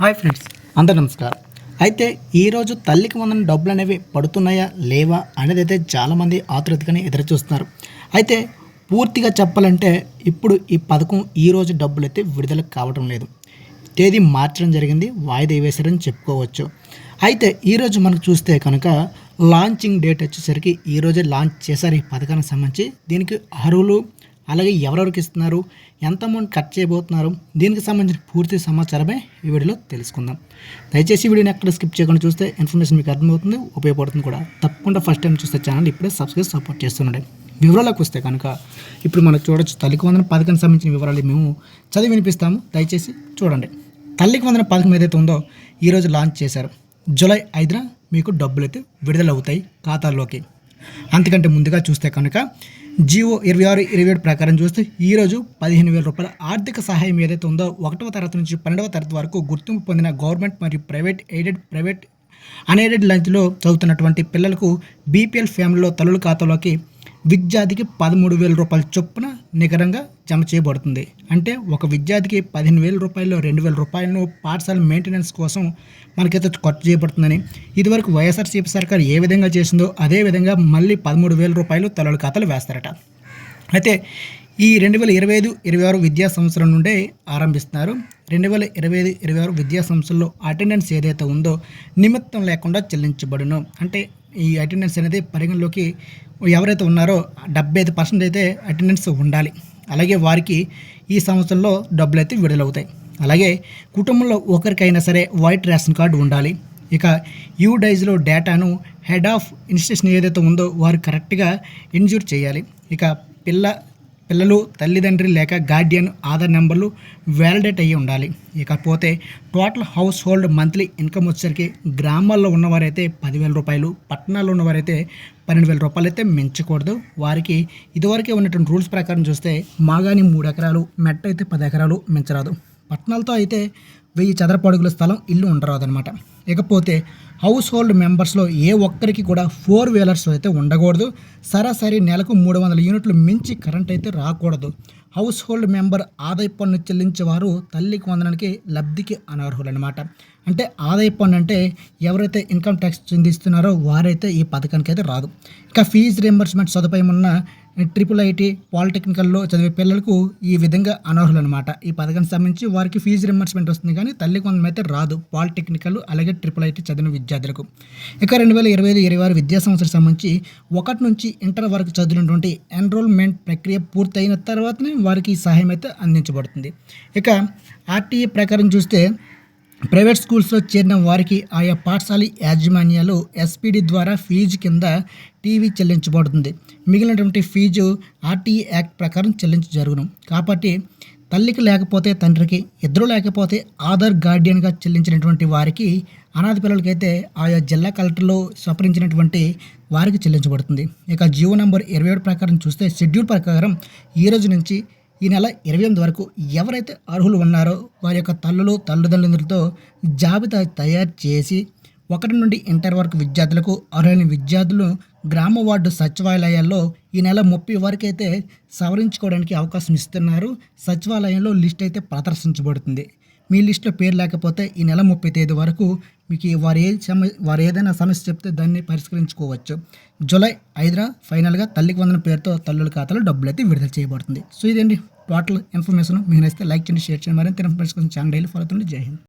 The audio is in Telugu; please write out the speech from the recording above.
హాయ్ ఫ్రెండ్స్ అందరు నమస్కారం. అయితే ఈరోజు తల్లికి వందన డబ్బులు అనేవి పడుతున్నాయా లేవా అనేది అయితే చాలామంది ఆతృతగానే ఎదురు చూస్తున్నారు అయితే పూర్తిగా చెప్పాలంటే ఇప్పుడు ఈ పథకం ఈరోజు డబ్బులు అయితే విడుదల కావడం లేదు. తేదీ మార్చడం జరిగింది వాయిదా వేశారని చెప్పుకోవచ్చు. అయితే ఈరోజు మనకు చూస్తే కనుక లాంచింగ్ డేట్ వచ్చేసరికి ఈరోజే లాంచ్ చేశారు ఈ పథకానికి సంబంధించి. దీనికి అర్హులు అలాగే ఎవరెవరికి ఇస్తున్నారు? ఎంత అమౌంట్ కట్ చేయబోతున్నారు? దీనికి సంబంధించిన పూర్తి సమాచారమే ఈ వీడియోలో తెలుసుకుందాం. దయచేసి వీడియోని ఎక్కడ స్కిప్ చేయకుండా చూస్తే ఇన్ఫర్మేషన్ మీకు అర్థమవుతుంది ఉపయోగపడుతుంది కూడా. తప్పకుండా ఫస్ట్ టైం చూస్తే ఛానల్ ఇప్పుడే సబ్స్క్రైబ్ సపోర్ట్ చేస్తుండే వివరాలకు వస్తే కనుక ఇప్పుడు మనం చూడొచ్చు తల్లికి వందన పథకానికి సంబంధించిన వివరాలు మేము చదివి వినిపిస్తాము. దయచేసి చూడండి. తల్లికి వందన పథకం ఏదైతే ఉందో ఈరోజు లాంచ్ చేశారు. జూలై ఐదున మీకు డబ్బులు అయితే విడుదల అవుతాయి ఖాతాల్లోకి. అంతకంటే ముందుగా చూస్తే కనుక జియో ఇరవై ఆరు ఇరవై ఏడు ప్రకారం చూస్తే ఈరోజు పదిహేను వేల రూపాయల ఆర్థిక సహాయం ఏదైతే ఉందో ఒకటవ తరగతి నుంచి పన్నెండవ తరగతి వరకు గుర్తింపు పొందిన గవర్నమెంట్ మరియు ప్రైవేట్ ఎయిడెడ్ ప్రైవేట్ అన్ఎయిడెడ్ లంచ్లో చదువుతున్నటువంటి పిల్లలకు బీపీఎల్ ఫ్యామిలీలో తల్లుల ఖాతాలోకి విద్యార్థికి పదమూడు వేల రూపాయల చొప్పున నికరంగా జమ చేయబడుతుంది. అంటే ఒక విద్యార్థికి పదిహేను వేల రూపాయలు రెండు వేల రూపాయలను పాఠశాల మెయింటెనెన్స్ కోసం మనకైతే ఖర్చు చేయబడుతుందని ఇదివరకు వైఎస్ఆర్సీపీ సర్కార్ ఏ విధంగా చేసిందో అదే విధంగా మళ్ళీ పదమూడు వేల రూపాయలు తలలు ఖాతాలు వేస్తారట. అయితే ఈ రెండు వేల ఇరవై ఐదు ఇరవై ఆరు విద్యా సంవత్సరం నుండే ఆరంభిస్తున్నారు. రెండు వేల ఇరవై ఐదు ఇరవై ఆరు విద్యా సంవత్సరంలో అటెండెన్స్ ఏదైతే ఉందో నిమిత్తం లేకుండా చెల్లించబడును. అంటే ఈ అటెండెన్స్ అనేది పరిగణలోకి ఎవరైతే ఉన్నారో డెబ్బై ఐదు పర్సెంట్ అయితే అటెండెన్స్ ఉండాలి. అలాగే వారికి ఈ సంవత్సరంలో డబ్బులు అయితే విడుదలవుతాయి. అలాగే కుటుంబంలో ఒకరికైనా సరే వైట్ రేషన్ కార్డు ఉండాలి. ఇక యూ డైజ్లో డేటాను హెడ్ ఆఫ్ ఇన్స్టిట్యూషన్ ఏదైతే ఉందో వారు కరెక్ట్గా ఇన్జూర్ చేయాలి. ఇక పిల్ల పిల్లలు తల్లిదండ్రి లేక గార్డియన్ ఆధార్ నెంబర్లు వ్యాలిడేట్ అయ్యి ఉండాలి. ఇకపోతే total household monthly income వచ్చేసరికి గ్రామాల్లో ఉన్నవారైతే పదివేల రూపాయలు పట్టణాల్లో ఉన్నవారైతే పన్నెండు వేల రూపాయలు అయితే మించకూడదు. వారికి ఇదివరకే ఉన్నటువంటి రూల్స్ ప్రకారం చూస్తే మాగాని మూడు ఎకరాలు మెట్ట అయితే పది ఎకరాలు మించరాదు. పట్టణాలతో అయితే వెయ్యి చదరపు అడుగుల స్థలం ఇల్లు ఉండరాదు అనమాట ఇకపోతే హౌస్ హోల్డ్ మెంబర్స్లో ఏ ఒక్కరికి కూడా ఫోర్ వీలర్స్ అయితే ఉండకూడదు. సరాసరి నెలకు మూడు వందల యూనిట్లు మించి కరెంట్ అయితే రాకూడదు. హౌస్ హోల్డ్ మెంబర్ ఆదాయ పన్ను చెల్లించేవారు తల్లికి వందనానికి లబ్ధికి అనర్హులనమాట అంటే ఆదాయ పన్ను అంటే ఎవరైతే ఇన్కమ్ ట్యాక్స్ చెందిస్తున్నారో వారైతే ఈ పథకానికి అయితే రాదు. ఇంకా ఫీజు రియంబర్స్మెంట్ సదుపాయం ఉన్న ట్రిపుల్ ఐటీ పాలిటెక్నికల్లో చదివే పిల్లలకు ఈ విధంగా అనర్హులు అనమాట ఈ పథకానికి సంబంధించి వారికి ఫీజు రియంబర్స్మెంట్ వస్తుంది కానీ తల్లి కొందమైతే అయితే రాదు. పాలిటెక్నికల్ అలాగే ట్రిపుల్ ఐటీ చదివిన విద్యార్థులకు. ఇక రెండు వేల ఇరవై ఐదు ఇరవై ఆరు విద్యా సంవత్సరం సంబంధించి ఒకటి నుంచి ఇంటర్ వరకు చదివినటువంటి ఎన్రోల్మెంట్ ప్రక్రియ పూర్తయిన తర్వాతనే వారికి సహాయం అయితే అందించబడుతుంది. ఇక ఆర్టీఏ ప్రకారం చూస్తే ప్రైవేట్ స్కూల్స్లో చేరిన వారికి ఆయా పాఠశాల యాజమాన్యాలు ఎస్పీడీ ద్వారా ఫీజు కింద టీవీ చెల్లించబడుతుంది. మిగిలినటువంటి ఫీజు ఆర్టీఈ యాక్ట్ ప్రకారం చెల్లించ జరుగును. కాబట్టి తల్లికి లేకపోతే తండ్రికి ఇద్దరు లేకపోతే ఆధార్ గార్డియన్గా చెల్లించినటువంటి వారికి అనాథ పిల్లలకైతే ఆయా జిల్లా కలెక్టర్లో స్వపరించినటువంటి వారికి చెల్లించబడుతుంది. ఇక జీవో నంబర్ ఇరవై ఏడు ప్రకారం చూస్తే షెడ్యూల్ ప్రకారం ఈ రోజు నుంచి ఈ నెల ఇరవై ఎనిమిది వరకు ఎవరైతే అర్హులు ఉన్నారో వారి యొక్క తల్లులు తల్లిదండ్రులతో జాబితా తయారు చేసి ఒకటి నుండి ఇంటర్ వరకు విద్యార్థులకు అర్హులైన విద్యార్థులు గ్రామ వార్డు సచివాలయాల్లో ఈ నెల ముప్పై వరకైతే సవరించుకోవడానికి అవకాశం ఇస్తున్నారు. సచివాలయంలో లిస్ట్ అయితే ప్రదర్శించబడుతుంది. మీ లిస్టులో పేరు లేకపోతే ఈ నెల ముప్పై తేదీ వరకు మీకు వారు ఏ సమ వారు ఏదైనా సమస్య చెప్తే దాన్ని పరిష్కరించుకోవచ్చు. జూలై ఐదున ఫైనల్గా తల్లికి వందన పేరుతో తల్లుల ఖాతాలో డబ్బులు అయితే విడుదల చేయబడుతుంది. సో ఇదండి టోటల్ ఇన్ఫర్మేషన్. మీకు నచ్చితే లైక్ చేయండి షేర్ చేయండి. మరింత ఇన్ఫర్మేషన్ కోసం ఛానల్ డైలీ ఫాలో అవుతుంది జై హింద్.